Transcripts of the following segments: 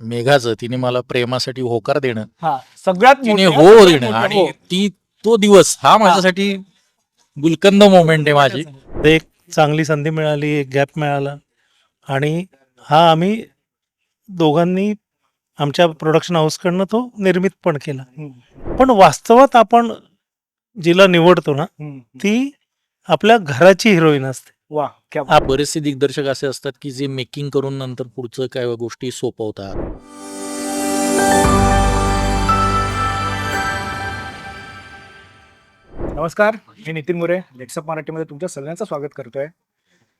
मेघाचं तिने मला प्रेमासाठी होकार देणं हा सगळ्यात तिने मोठी- हो सगळ्यात देणं. मोठी- आणि हो. ती तो दिवस हा माझ्यासाठी गुलकंद मोमेंट आहे माझी. एक चांगली संधी मिळाली एक गॅप मिळाला. आणि हा आम्ही दोघांनी आमच्या प्रोडक्शन हाऊसकडनं तो निर्मित पण केला. हम्म, पण वास्तवात आपण जिला निवडतो ना हम्म. ती आपल्या घराची हिरोईन असते. वा. हा, बरेचसे दिग्दर्शक असे असतात की जे मेकिंग करून नंतर पुढचं काय गोष्टी सोपवतात. नमस्कार मी नितीन मुरे लेट्सअप मराठीमध्ये तुमच्या सगळ्यांचं स्वागत करतोय.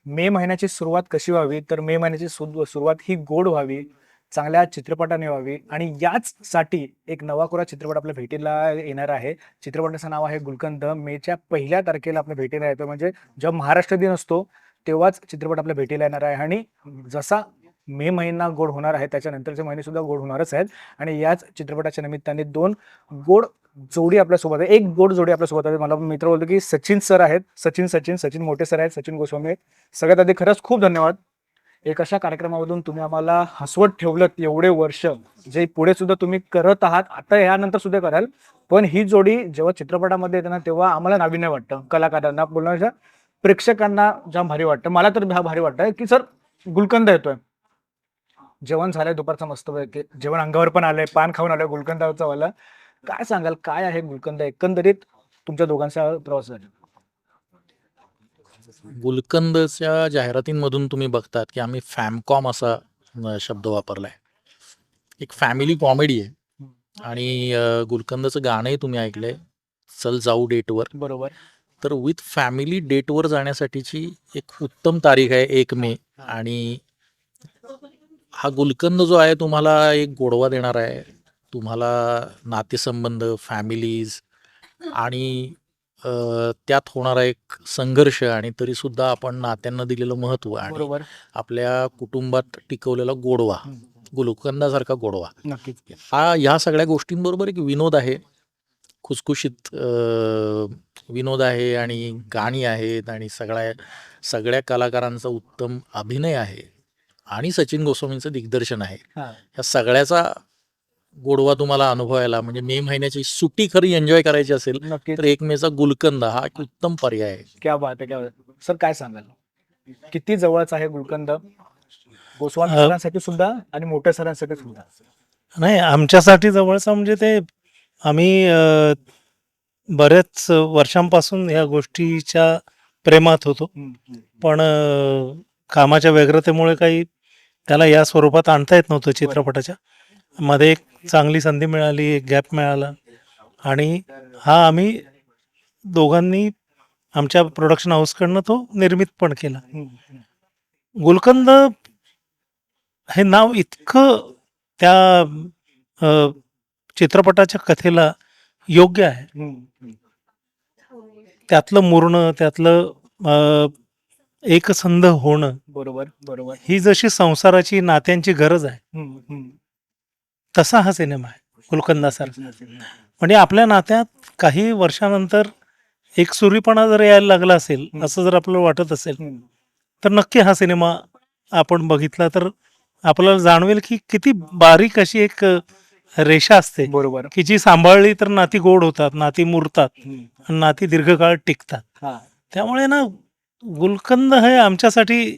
मे महिन्याची सुरुवात कशी व्हावी? तर मे महिन्याची सुरुवात ही गोड व्हावी चांगल्या चित्रपटाने व्हावी आणि याच साठी एक नवा कोरा चित्रपट आपल्या भेटीला येणार आहे. चित्रपटाचं नाव आहे गुलकंद. मेच्या पहिल्या तारखेला आपल्या भेटीला येतो म्हणजे जेव्हा महाराष्ट्र दिन असतो तेव्हाच चित्रपट आपल्या भेटीला येणार आहे. आणि जसा मे महिना गोड होणार आहे त्याच्यानंतरचे महिने सुद्धा गोड होणारच आहेत. आणि याच चित्रपटाच्या निमित्ताने दोन गोड जोडी आपल्यासोबत आहे. एक गोड जोडी आपल्यासोबत आहे. मला मित्र बोलतो की सचिन सर आहेत. सचिन सचिन सचिन मोठे सर आहेत. सचिन गोस्वामी सगळ्यात आधी खरंच खूप धन्यवाद. एक अशा कार्यक्रमामधून तुम्ही आम्हाला हसवत ठेवलं एवढे वर्ष जे पुढे सुद्धा तुम्ही करत आहात. आता यानंतर सुद्धा कराल. पण ही जोडी जेव्हा चित्रपटामध्ये येते ना तेव्हा आम्हाला नाविन्य वाटतं. कलाकारांना बोलण्याच्या प्रेक्षकांना जाम भारी वाटतं मला तर भारी वाटतं की सर गुलकंद येतोय. जेवण झालंय दुपारचं मस्त जेवण अंगावर पण आलंय पान खाऊन आलंय गुलकंदाचा वाला. काय सांगाल काय आहे गुलकंद? एकंदरीत तुमच्या दोघांचा प्रवास झाला. गुलकंदच्या जाहिरातींमधून तुम्ही बघतात की आम्ही फॅमकॉम असा शब्द वापरलाय. एक फॅमिली कॉमेडी आहे. आणि गुलकंदचं गाणंही तुम्ही ऐकलंय चल जाऊ डेटवर बरोबर. तर विथ फॅमिली डेटवर जाण्यासाठीची एक उत्तम तारीख आहे एक मे. आणि हा गुलकंद जो आहे तुम्हाला एक गोडवा देणार आहे. तुम्हाला नातेसंबंध फॅमिलीज आणि त्यात होणारा एक संघर्ष आणि तरी सुद्धा आपण नात्यांना दिलेलं महत्त्व आणि आपल्या कुटुंबात टिकवलेला गोडवा. गुलकंदासारखा गोडवा. हा ह्या सगळ्या गोष्टींबरोबर एक विनोद आहे. खुसखुशीत विनोद आहे आणि गाणी आहेत आणि सगळ्या सगळ्या कलाकारांचा उत्तम अभिनय आहे आणि सचिन गोस्वामींचं दिग्दर्शन आहे. हा. ह्या सगळ्याचा गोडवा तुम्हाला अनुभवायला म्हणजे मे महिन्याची सुट्टी खरी एन्जॉय करायची असेल तर एक मेचा गुलकंद हा एक उत्तम पर्याय आहे. क्या बात आहे क्या बात आहे. सर काय सांगाल? किती जवळच आहे गुलकंद? गोस्वामी सरांसाठी सुद्धा आणि मोठ्या सरांसाठी सुद्धा. नाही आमच्यासाठी जवळचं म्हणजे ते आम्ही अ, बरेच वर्षांपासून या गोष्टीच्या प्रेमात होतो. पण अ, कामाच्या व्यग्रतेमुळे काही त्याला या स्वरूपात आणता येत नव्हतं चित्रपटाच्या. मध्ये एक चांगली संधी मिळाली एक गॅप मिळाला. आणि हा आम्ही दोघांनी आमच्या प्रोडक्शन हाऊसकडनं तो निर्मित पण केला. गुलकंद हे नाव इतकं त्या अ, चित्रपटाच्या कथेला योग्य आहे. त्यातलं मुरणं त्यातलं एकसंध होणं बरोबर बरोबर ही जशी संसाराची नात्यांची गरज आहे. तसा हा सिनेमा आहे गुलकंदासारखा म्हणजे आपल्या नात्यात काही वर्षानंतर एक सुरीपणा जर यायला लागला असेल. असं जर आपल्याला वाटत असेल. तर नक्की हा सिनेमा आपण बघितला तर आपल्याला जाणवेल की किती बारीक अशी एक रेषा असते बरोबर की जी सांभाळली तर नाती गोड होतात नाती मुरतात. आणि नाती दीर्घकाळ टिकतात. त्यामुळे ना गुलकंद हे आमच्यासाठी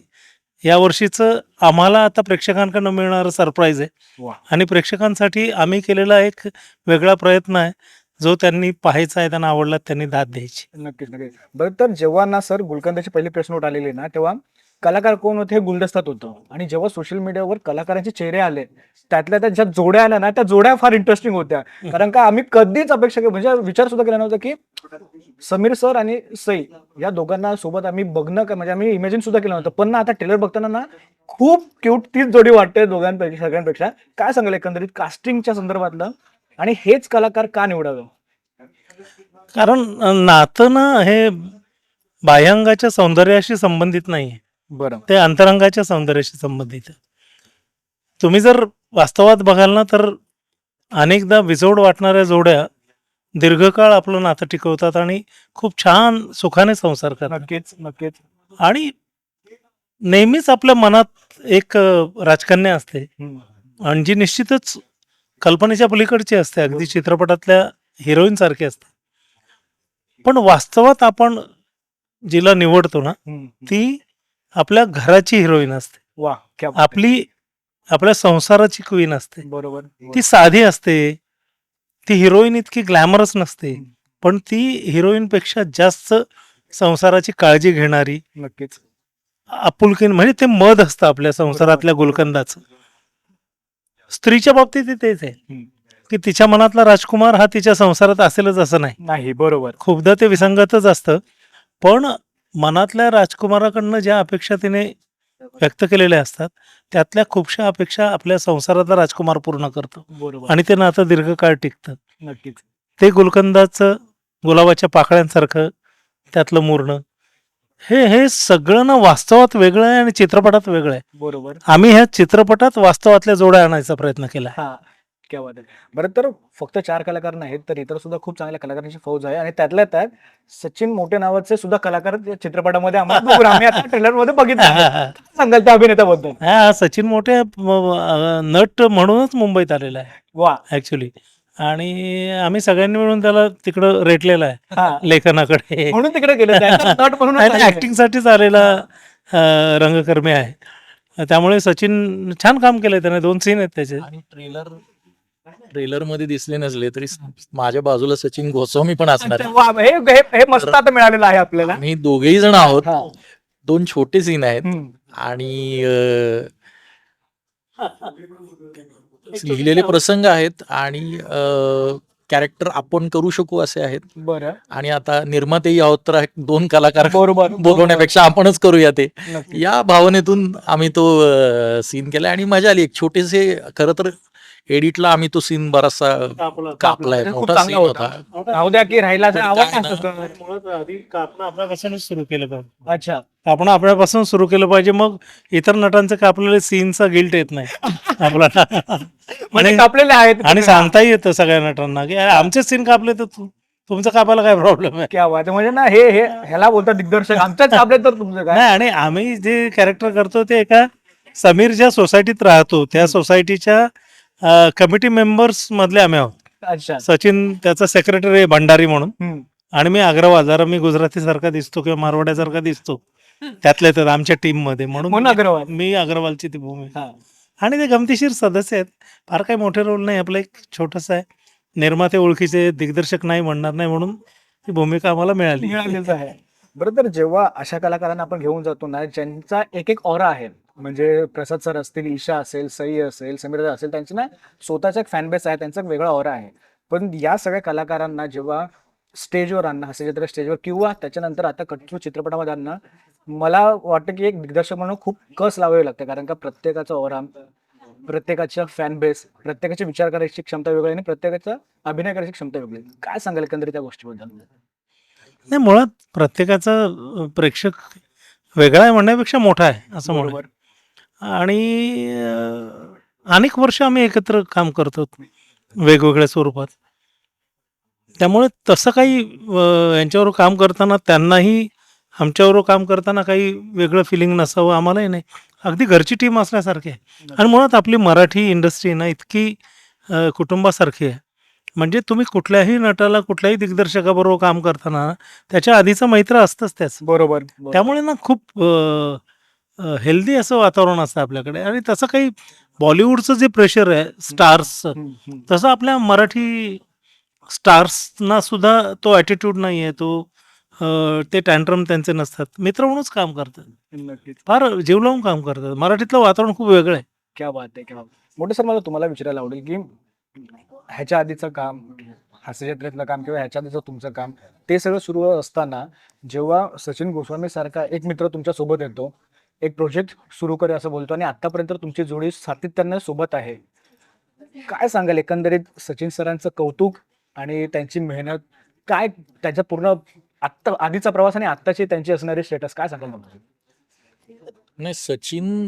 या वर्षीचं आम्हाला आता प्रेक्षकांकडनं मिळणारं सरप्राईज आहे. आणि प्रेक्षकांसाठी आम्ही केलेला एक वेगळा प्रयत्न आहे जो त्यांनी पाहायचा आहे त्यांना आवडला त्यांनी दाद द्यायची नक्कीच नक्कीच बरं तर जेव्हा ना सर गुलकंदाची पहिली प्रेस नोट आलेली ना तेव्हा कलाकार कोण होते हे गुलदस्तात होतं. आणि जेव्हा सोशल मीडियावर कलाकारांचे चेहरे आले त्यातल्या त्या ज्या जोड्या आल्या ना त्या जोड्या फार इंटरेस्टिंग होत्या. कारण का आम्ही कधीच अपेक्षा के- म्हणजे विचार सुद्धा केला नव्हता की समीर सर आणि सई या दोघांना सोबत आम्ही बघणं का- म्हणजे आम्ही इमॅजिन सुद्धा केलं नव्हतं. पण ना आता ट्रेलर बघताना ना खूप क्यूट तीच जोडी वाटते दोघांपैकी सगळ्यांपेक्षा. काय सांगाल एकंदरीत कास्टिंगच्या संदर्भातलं? आणि हेच कलाकार का निवडावं? कारण नातं ना हे बाह्यांगाच्या सौंदर्याशी संबंधित नाही बरं. ते अंतरंगाच्या सौंदर्याशी संबंधित तुम्ही जर वास्तवात बघाल ना तर अनेकदा विजोड वाटणाऱ्या जोड्या दीर्घकाळ आपलं नातं टिकवतात आणि खूप छान सुखाने संसार करतात. नक्कीच नक्कीच. आणि नेहमीच आपल्या मनात एक राजकन्या असते. आणि जी निश्चितच कल्पनेच्या पलीकडची असते. अगदी चित्रपटातल्या हिरोईन सारखी असते. पण वास्तवात आपण जिला निवडतो ना. ती आपल्या घराची हिरोईन असते. वा क्या बात आपली आपल्या संसाराची क्वीन असते. बरोबर. ती साधी असते. ती हिरोईन इतकी ग्लॅमरस नसते. पण ती हिरोईन पेक्षा जास्त संसाराची काळजी घेणारी नक्कीच. आपुलकीन म्हणजे ते मध असतं आपल्या संसारातल्या गुलकंदाचं. स्त्रीच्या बाबतीत ते तेच आहे. हम्म. की तिच्या मनातला राजकुमार हा तिच्या संसारात असेलच असं नाही. नाही बरोबर. खूपदा ते विसंगतच असतं. पण मनातल्या राजकुमाराकडनं ज्या अपेक्षा तिने व्यक्त केलेल्या असतात त्यातल्या खूपशा अपेक्षा आपल्या संसारातला राजकुमार पूर्ण करतो. बरोबर. आणि ते नातं दीर्घकाळ टिकतं. नक्कीच. ते गुलकंदाचं गुलाबाच्या पाकळ्यांसारखं त्यातलं मुरणं हे हे सगळं ना वास्तवात वेगळं आहे आणि चित्रपटात वेगळं आहे. बरोबर. आम्ही ह्या चित्रपटात वास्तवातल्या जोड्या आणायचा प्रयत्न केला हा क्या बात आहे. बरं तर फक्त चार कलाकार नाहीत तर इतर सुद्धा खूप चांगल्या कलाकारांची फौज आहे. आणि त्यातल्या त्यात सचिन मोठे नावाचे सुद्धा कलाकार या चित्रपटामध्ये आम्हाला बघून आम्ही आता ट्रेलरमध्ये बघितलं सांगाल त्या अभिनेत्याबद्दल. हा सचिन मोठे नट म्हणूनच मुंबईत आलेला आहे. वा. ऍक्च्युली आणि आम्ही सगळ्यांनी मिळून त्याला तिकडं रेटलेलं आहे हा. लेखनाकडे. म्हणून तिकडे गेले म्हणून ऍक्टिंगसाठीच आलेला रंगकर्मी आहे. त्यामुळे सचिन छान काम केलंय त्याने दोन सीन आहेत त्याचे. आणि ट्रेलर ट्रेलरमध्ये दिसले नसले तरी माझ्या बाजूला सचिन गोस्वामी पण असणार. आहे. वा हे हे- हे मस्त आता मिळालेलं आहे आपल्याला. आम्ही दोघेही जण आहोत. हा. दोन छोटे सीन आहेत. हम्म. आणि अं, लिहिलेले प्रसंग आहेत आणि कॅरेक्टर आपण करू शकू असे आहेत. बरं. आणि आता निर्मातेही आहोत तर दोन कलाकार बरोबर बोलवण्यापेक्षा आपणच करूया ते. नक्की. या भावनेतून आम्ही तो सीन केला आणि मजा आली. एक छोटेसे खरं तर एडिटला आम्ही तो सीन बराचसा कापलाय मोठा सीन होता. राहू द्या की राहिला तर. मुळात आधी कापणं आपल्यापासूनच सुरू केलं पाहिजे. अच्छा. आपण आपल्यापासून सुरू केलं पाहिजे मग इतर नटांचं कापलेलं सीनचा गिल्ट येत नाही. आपल्याला. म्हणजे आणि- कापलेले आहेत आणि सांगताही येतं सगळ्या नटांना की "अरे, आमचे सीन कापले तर तु- तुमचं कापायला काय प्रॉब्लेम आहे? क्या बात आहे. म्हणजे ना हे हे ह्याला बोलतात दिग्दर्शक आमच्याच कापले तर तुमचं काय? नाही आणि आम्ही जे कॅरेक्टर करतो ते एका समीर ज्या सोसायटीत राहतो त्या सोसायटीच्या कमिटी मेंबर्स मधले आम्ही आहोत. अच्छा. सचिन त्याचा सेक्रेटरी आहे भंडारी म्हणून. हम्म. आणि मी अग्रवाल जरा मी गुजराती सारखा दिसतो किंवा मारवाड्यासारखा दिसतो. त्यातल्या त्यात आमच्या टीममध्ये. म्हणून म्हणून अग्रवाल? मी अग्रवालची ती भूमिका हा. आणि ते गमतीशीर सदस्य आहेत. फार काही मोठे रोल नाही. आपलं एक छोटस आहे. निर्माते ओळखीचे दिग्दर्शक नाही म्हणणार नाही म्हणून ती भूमिका आम्हाला मिळाली. आहे. बरं तर जेव्हा अशा कलाकारांना आपण घेऊन जातो ना ज्यांचा एक एक ऑरा आहे म्हणजे प्रसाद सर असतील ईशा असेल सई असेल समीर असेल त्यांचे ना स्वतःचा एक फॅन बेस आहे त्यांचा एक वेगळा ऑरा आहे. पण या सगळ्या कलाकारांना जेव्हा स्टेजवर आणणं हास्य जत्रा स्टेजवर किंवा त्याच्यानंतर आता कटू चित्रपटामध्ये आणणं मला वाटतं की एक दिग्दर्शक म्हणून खूप कस लावावी लागते. कारण का प्रत्येकाचा ओरा प्रत्येकाच्या फॅन बेस प्रत्येकाचे विचार करायची क्षमता वेगळी आणि प्रत्येकाचा अभिनय करायची क्षमता वेगळी. काय सांगाल एकंदरीत त्या गोष्टीबद्दल? नाही मुळात प्रत्येकाचा प्रेक्षक वेगळा आहे म्हणण्यापेक्षा मोठा आहे असं बरोबर. आणि अं, अनेक वर्ष आम्ही एकत्र काम करतो वेगवेगळ्या स्वरूपात. त्यामुळे तसं काही अं, यांच्यावर काम करताना त्यांनाही आमच्यावर काम करताना काही वेगळं फिलिंग नसावं आम्हालाही नाही. अगदी घरची टीम असल्यासारखी आहे. आणि मुळात आपली मराठी इंडस्ट्री ना इतकी अं, कुटुंबासारखी आहे. म्हणजे तुम्ही कुठल्याही नटाला कुठल्याही दिग्दर्शकाबरोबर काम करताना त्याच्या आधीचं मैत्र असतंच त्याच. बरोबर बरोबर. त्यामुळे ना खूप हेल्दी असं वातावरण असतं आपल्याकडे. आणि तसं काही बॉलिवूडचं जे प्रेशर आहे हम्म. तसं आपल्या मराठी स्टार्सना सुद्धा तो ॲटिट्यूड नाही आहे तो ते टँट्रम त्यांचे नसतात. मित्र म्हणूनच काम करतात. नक्कीच. फार जीव लावून काम करतात. मराठीतलं वातावरण खूप वेगळं आहे. क्या बात आहे क्या. मोठे सर मला तुम्हाला विचारायला आवडेल की ह्याच्या आधीचं काम हास्यजत्रेतलं काम किंवा ह्याच्या आधीचं तुमचं काम ते सगळं सुरू असताना जेव्हा सचिन गोस्वामी सारखा एक मित्र तुमच्यासोबत येतो एक प्रोजेक्ट सुरू करे असं बोलतो आणि आतापर्यंत तुमची जोडी सातत्याने सोबत आहे. काय सांगाल एकंदरीत सचिन सरांचं कौतुक आणि त्यांची मेहनत? काय त्याच्या पूर्ण आत्ता आधीचा प्रवास आणि आत्ताची त्यांची असणारी स्टेटस काय सांगाल नाही सचिन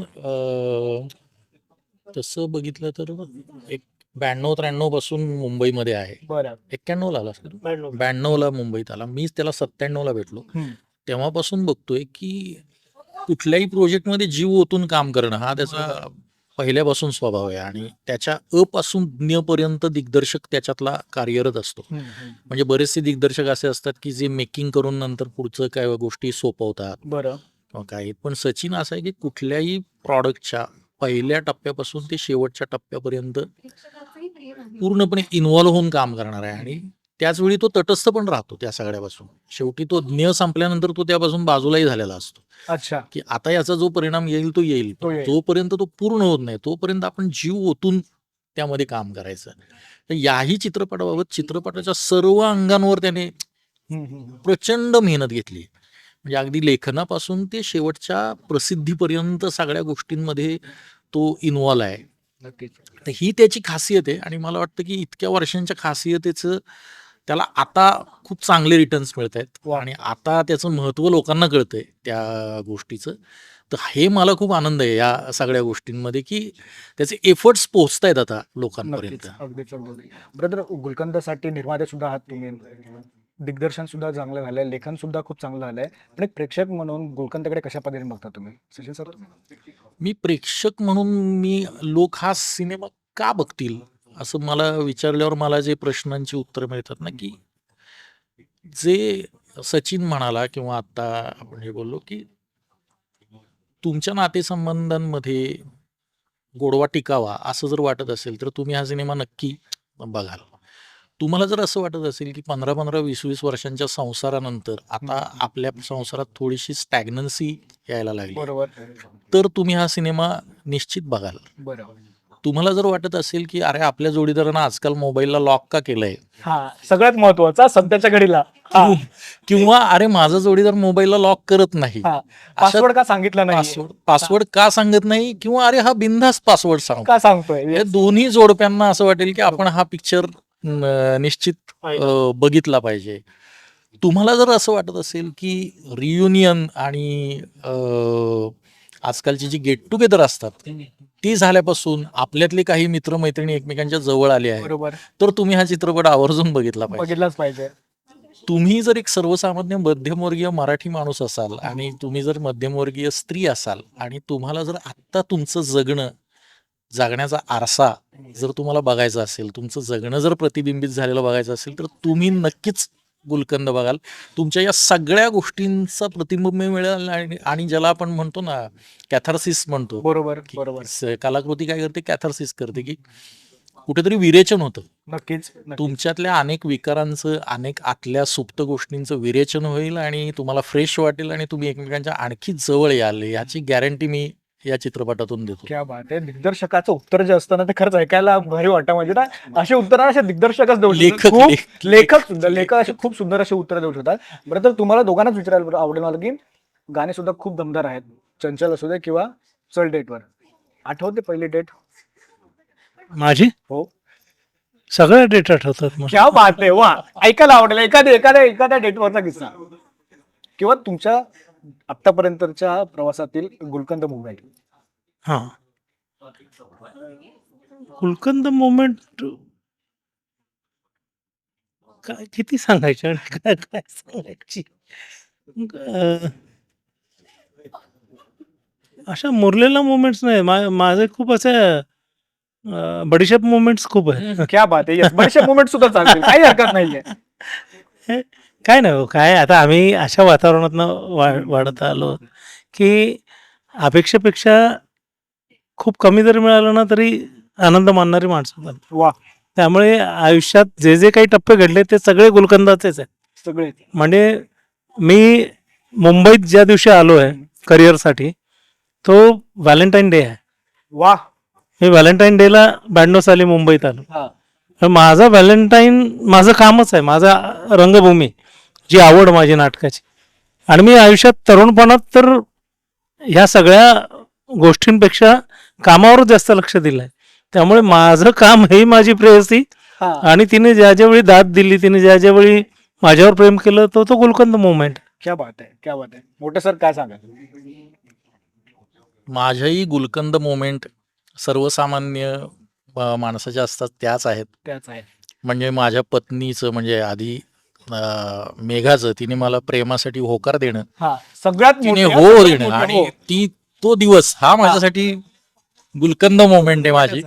तसं बघितलं तर एक ब्याण्णव त्र्याण्णवपासून मुंबईमध्ये आहे. बरं. एक्क्याण्णवला आला असेल. ब्याण्णवला मुंबईत आला. मीच त्याला सत्त्याण्णवला भेटलो. हम्म. तेव्हापासून बघतोय की कुठल्याही प्रोजेक्टमध्ये जीव ओतून काम करणं हा त्याचा पहिल्यापासून स्वभाव आहे आणि त्याच्या अपासून ज्ञपर्यंत दिग्दर्शक त्याच्यातला कार्यरत असतो. म्हणजे बरेचसे दिग्दर्शक असे असतात की जे मेकिंग करून नंतर पुढचं काय गोष्टी सोपवतात. बरं. काही. पण सचिन असं आहे की कुठल्याही प्रॉडक्टच्या पहिल्या टप्प्यापासून ते शेवटच्या टप्प्यापर्यंत पूर्णपणे इन्व्हॉल्व्ह होऊन काम करणार आहे आणि त्याचवेळी तो तटस्थ पण राहतो त्या सगळ्यापासून. शेवटी तो ज्ञ संपल्यानंतर तो त्यापासून बाजूलाही झालेला असतो. अच्छा. की आता याचा जो परिणाम येईल तो येईल. तो येईल. तोपर्यंत तो पूर्ण होत नाही तोपर्यंत आपण जीव ओतून त्यामध्ये काम करायचं. तर याही चित्रपटाबाबत चित्रपटाच्या सर्व अंगांवर त्याने. प्रचंड मेहनत घेतली. म्हणजे अगदी लेखनापासून ते शेवटच्या प्रसिद्धीपर्यंत सगळ्या गोष्टींमध्ये तो इन्व्हॉल्व आहे. तर ही त्याची खासियत आहे आणि मला वाटतं की इतक्या वर्षांच्या खासियतेचं त्याला आता खूप चांगले रिटर्न्स मिळत आहेत. आणि आता त्याचं महत्त्व लोकांना कळतंय त्या गोष्टीचं. तर हे मला खूप आनंद आहे या सगळ्या गोष्टींमध्ये की त्याचे एफर्ट्स पोहोचत आहेत आता लोकांपर्यंत. ब्रदर गुलकंदसाठी निर्माते सुद्धा आहात तुम्ही. दिग्दर्शन सुद्धा चांगलं झालंय. लेखन सुद्धा खूप चांगलं झालंय. पण एक प्रेक्षक म्हणून गुलकंदकडे कशा पद्धतीने बघता तुम्ही? सचिन सर? मी प्रेक्षक म्हणून मी लोक हा सिनेमा का बघतील? असं मला विचारल्यावर मला जे प्रश्नांची उत्तर मिळतात ना की जे सचिन म्हणाला किंवा आता आपण हे बोललो की तुमच्या नातेसंबंधांमध्ये गोडवा टिकावा असं जर वाटत असेल तर तुम्ही हा सिनेमा नक्की बघाल. तुम्हाला जर असं वाटत असेल की पंधरा पंधरा वीस वीस वर्षांच्या संसारानंतर आता आपल्या संसारात थोडीशी स्टॅग्नन्सी यायला लागली बरोबर. तर तुम्ही हा सिनेमा निश्चित बघाल. बरोबर. तुम्हाला जर वाटत असेल की अरे आपल्या जोडीदारांना आजकाल मोबाईलला लॉक का केलंय? हा सगळ्यात महत्त्वाचा सध्याच्या घडीला. हा, किंवा अरे माझा जोडीदार मोबाईलला लॉक करत नाही. हा. पासवर्ड का सांगितला नाही? पासवर्ड पासवर्ड का सांगत नाही? किंवा अरे हा बिनधास्त पासवर्ड सांग. का सांगतोय? या दोन्ही जोडप्यांना असं वाटेल की आपण हा पिक्चर निश्चित अं, बघितला पाहिजे. तुम्हाला जर असं वाटत असेल की रियुनियन आणि आजकालची जी गेट टुगेदर असतात ती झाल्यापासून आपल्यातले काही मित्रमैत्रिणी एकमेकांच्या जवळ आले आहेत. बरोबर. तर तुम्ही हा चित्रपट आवर्जून बघितला बघितलाच पाहिजे. तुम्ही जर एक सर्वसामान्य मध्यमवर्गीय मराठी माणूस असाल आणि तुम्ही जर मध्यमवर्गीय स्त्री असाल आणि तुम्हाला जर आत्ता तुमचं जगणं जगण्याचा आरसा जर तुम्हाला बघायचा असेल तुमचं जगणं जर प्रतिबिंबित झालेलं बघायचं असेल तर तुम्ही नक्कीच गुलकंद बघाल. तुमच्या या सगळ्या गोष्टींचा प्रतिबिंब मिळेल आणि ज्याला आपण म्हणतो ना कॅथार्सिस म्हणतो. बरोबर बरोबर. कलाकृती काय करते? कॅथार्सिस करते की कुठेतरी विरेचन होतं. नक्कीच. तुमच्यातल्या अनेक विकारांचं अनेक आतल्या सुप्त गोष्टींचं विरेचन होईल आणि तुम्हाला फ्रेश वाटेल आणि तुम्ही एकमेकांच्या आणखी जवळ याल. याची गॅरंटी मी या चित्रपटातून देतो. क्या बात आहे. दिग्दर्शकाचं उत्तर जे असतं ना ते खरंच ऐकायला भारी वाटतं. म्हणजे ना असे उत्तर असे दिग्दर्शकच देऊ शकतात. लेखक- खूप लेख- लेखक सुद्धा लेखक असे खूप सुंदर असे उत्तर देऊ शकतात. बरं तर तुम्हाला दोघांनाच विचारायला आवडेल मला की गाणे सुद्धा खूप दमदार आहेत. चंचल असू दे किंवा चल डेटवर. आठवते पहिली डेट? माझी? हो. सगळ्या डेट आठवतात क्या बात आहे. वा. ऐकायला आवडेल. एखाद्या एखाद्या एखाद्या डेटवरचा किस्सा. किंवा तुमच्या आतापर्यंतच्या प्रवासातील गुलकंद मुंबई. हा. गुलकंद मोमेंट काय किती सांगायचे आणि काय काय सांगायची? अशा मुरलेल्या मोमेंट्स नाही. माझे खूप असे बडीशेप मोमेंट्स खूप आहे क्या बात आहे. बरेचसे मुवमेंट सुद्धा चालतील काही हरकत नाहीये. काय नाही हो, काय आता आम्ही अशा वातावरणातनं वा वाढत आलो की अपेक्षेपेक्षा खूप कमी जरी मिळालं ना तरी आनंद मानणारी माणसं. वा. त्यामुळे आयुष्यात जे जे काही टप्पे घडले ते सगळे गुलकंदाचेच आहेत. सगळे. म्हणजे मी मुंबईत ज्या दिवशी आलो आहे करिअरसाठी तो व्हॅलेंटाईन डे आहे. वा. मी व्हॅलेंटाईन डेला ब्याण्णव साली मुंबईत आलो. हा. तर माझा व्हॅलेंटाईन माझं कामच आहे माझा रंगभूमी. जी आवड माझी नाटकाची. आणि मी आयुष्यात तरुणपणात तर ह्या सगळ्या गोष्टींपेक्षा कामावरच जास्त लक्ष दिलंय. त्यामुळे माझं काम हे माझी प्रेयसी. हा. आणि तिने ज्या ज्यावेळी दाद दिली तिने ज्या ज्यावेळी माझ्यावर प्रेम केलं तो तो गुलकंद मोमेंट क्या बात आहे क्या बात आहे. मोठे सर काय सांगाल? माझ्याही गुलकंद मोमेंट सर्वसामान्य माणसाच्या असतात त्याच आहेत. त्याच आहे म्हणजे माझ्या पत्नीचं म्हणजे आधी मेघाचं तिने मला प्रेमासाठी होकार देणं हा सगळ्यात तिने मोठी- हो सगळ्यात देणं. मोठी आणि हो. ती तो दिवस हा माझ्यासाठी गुलकंद मोमेंट आहे माझी.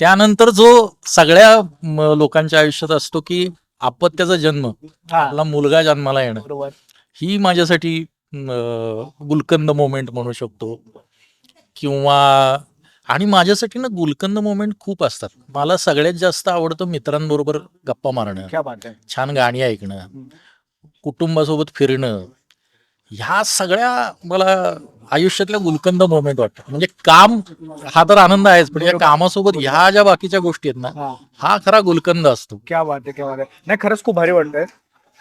त्यानंतर जो सगळ्या म, लोकांच्या आयुष्यात असतो की अपत्याचा जन्म हा. आपला मुलगा जन्माला येणं बरोबर. ही माझ्यासाठी अं, गुलकंद मोमेंट म्हणू शकतो. किंवा आणि माझ्यासाठी ना गुलकंद मोमेंट खूप असतात. मला सगळ्यात जास्त आवडतं मित्रांबरोबर गप्पा मारणं. क्या बात आहे छान गाणी ऐकणं. कुटुंबासोबत फिरणं. ह्या सगळ्या मला आयुष्यातल्या गुलकंद मोमेंट वाटतात. म्हणजे काम हा तर आनंद आहेच पण या कामासोबत ह्या ज्या बाकीच्या गोष्टी आहेत ना हा. हा खरा गुलकंद असतो. क्या बात आहे क्या बात आहे नाही खरंच खूप भारी वाटतंय.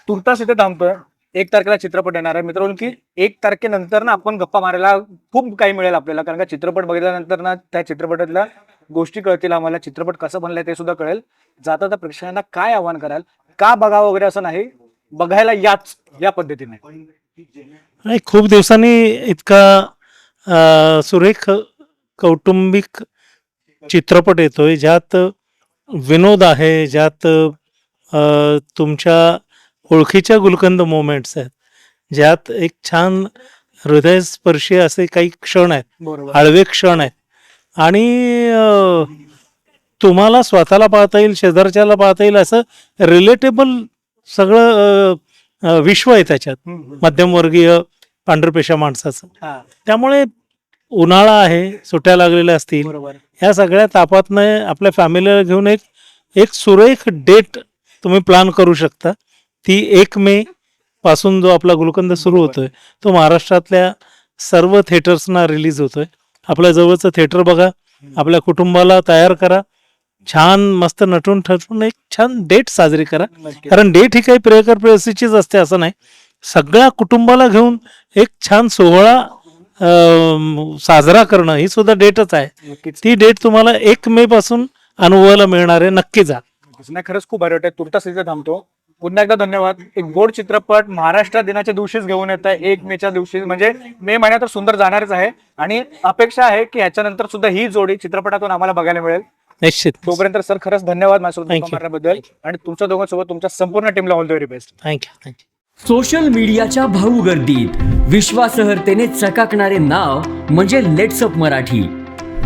तुर्तास इथे थांबतोय. एक तारखेला चित्रपट येणार आहे. मित्रांनो की एक तारखेनंतर ना आपण गप्पा मारायला खूप काही मिळेल आपल्याला. कारण का चित्रपट बघितल्यानंतर ना त्या चित्रपटातल्या गोष्टी कळतील आम्हाला. चित्रपट कसं बनलाय ते सुद्धा कळेल. जाता त्या प्रेक्षकांना काय आव्हान कराल का बघावं वगैरे असं नाही बघायला याच या पद्धतीने. आणि खूप दिवसांनी इतका सुरेख कौटुंबिक चित्रपट येतोय. ज्यात विनोद आहे ज्यात तुमच्या ओळखीच्या गुलकंद मोमेंट्स आहेत. ज्यात एक छान हृदयस्पर्शी असे काही क्षण आहेत. हळवे क्षण आहेत. आणि तुम्हाला स्वतःला पाहता येईल शेजारच्याला पाहता येईल असं रिलेटेबल सगळं विश्व आहे त्याच्यात. मध्यमवर्गीय पांढरपेशा माणसाचं. त्यामुळे उन्हाळा आहे सुट्ट्या लागलेल्या असतील. ह्या सगळ्या तापातनं आपल्या फॅमिलीला घेऊन एक एक सुरेख डेट तुम्ही प्लॅन करू शकता. ती एक मे पासून जो आपला गुलकंद सुरू होतोय तो महाराष्ट्रातल्या सर्व थिएटर्सना रिलीज होतोय. आपल्या जवळचं थिएटर बघा आपल्या कुटुंबाला तयार करा छान मस्त नटून ठरवून एक छान डेट साजरी करा. कारण डेट ही काही प्रियकर प्रेयसीचीच असते असं नाही. सगळ्या कुटुंबाला घेऊन एक छान सोहळा साजरा करणं ही सुद्धा डेटच आहे. ती डेट तुम्हाला एक मे पासून अनुभवायला मिळणार आहे. नक्की जा. नाही खरंच खूप भारी वाटतंय. तुर्तास इथे थांबतो. पुन्हा एकदा धन्यवाद. एक गोड चित्रपट महाराष्ट्र दिनाच्या दिवशीच घेऊन येत आहे. एक मेच्या दिवशी. म्हणजे मे महिन्यात तर सुंदर जाणारच आहे. आणि अपेक्षा आहे की ह्याच्यानंतर सुद्धा ही जोडी चित्रपटातून आम्हाला बघायला मिळेल. निश्चित. तोपर्यंत सर खरंच धन्यवाद माझ्यासोबत. मारण्याबद्दल आणि तुमच्या दोघांसोबत तुमच्या संपूर्ण टीमला all the very best thank you thank you social मीडियाच्या भाऊ गर्दीत. विश्वासहर्तेने चकाकणारे नाव म्हणजे लेट्सअप मराठी.